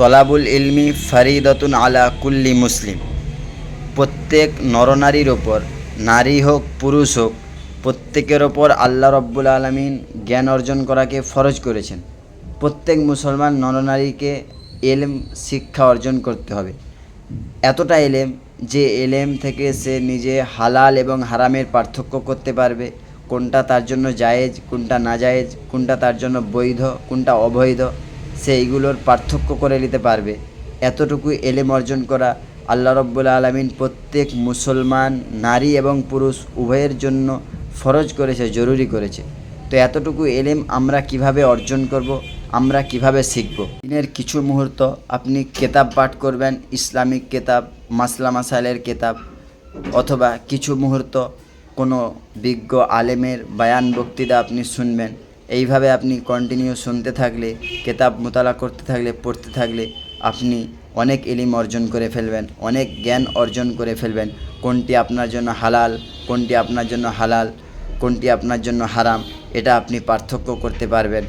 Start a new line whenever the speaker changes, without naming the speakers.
তলাবুল ইলমি ফারিদতুন আলা কুল্লি মুসলিম। প্রত্যেক নরনারীর ওপর, নারী হোক, পুরুষ হোক, প্রত্যেকের ওপর আল্লাহ রব্বুল আলমিন জ্ঞান অর্জন করাকে ফরজ করেছেন। প্রত্যেক মুসলমান নরনারীকে এলেম, শিক্ষা অর্জন করতে হবে। এতটা এলেম যে এলেম থেকে সে নিজে হালাল এবং হারামের পার্থক্য করতে পারবে, কোনটা তার জন্য জায়েজ, কোনটা না জায়েজ কোনটা তার জন্য বৈধ, কোনটা অবৈধ। সে এইগুলোর পার্থক্য করে নিতে পারবে। এতটুকু এলেম অর্জন করা আল্লাহ রব্বুল আলমিন প্রত্যেক মুসলমান, নারী এবং পুরুষ উভয়ের জন্য ফরজ করেছে, জরুরি করেছে। তো এতটুকু এলেম আমরা কীভাবে অর্জন করব, আমরা কীভাবে শিখব? দিনের কিছু মুহূর্ত আপনি কেতাব পাঠ করবেন, ইসলামিক কেতাব, মাসলা মাসাইলের কেতাব, অথবা কিছু মুহূর্ত কোনো বিজ্ঞ আলেমের বায়ান বক্তৃতা আপনি শুনবেন। এইভাবে আপনি কন্টিনিউ শুনতে থাকলে, কেতাব মোতালা করতে থাকলে, পড়তে থাকলে, আপনি অনেক এলিম অর্জন করে ফেলবেন, অনেক জ্ঞান অর্জন করে ফেলবেন। কোনটি আপনার জন্য হালাল, কোনটি আপনার জন্য হালাল, কোনটি আপনার জন্য হারাম, এটা আপনি পার্থক্য করতে পারবেন।